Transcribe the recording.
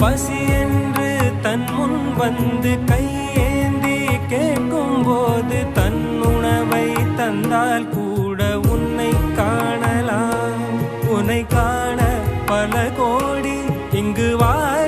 பசி என்று தன் முன் வந்து கையேந்தி கேட்கும் போது தன் உணவை தந்தால் கூட உன்னை காணலாம். உன்னை காண பல கோடி இங்கு வாரி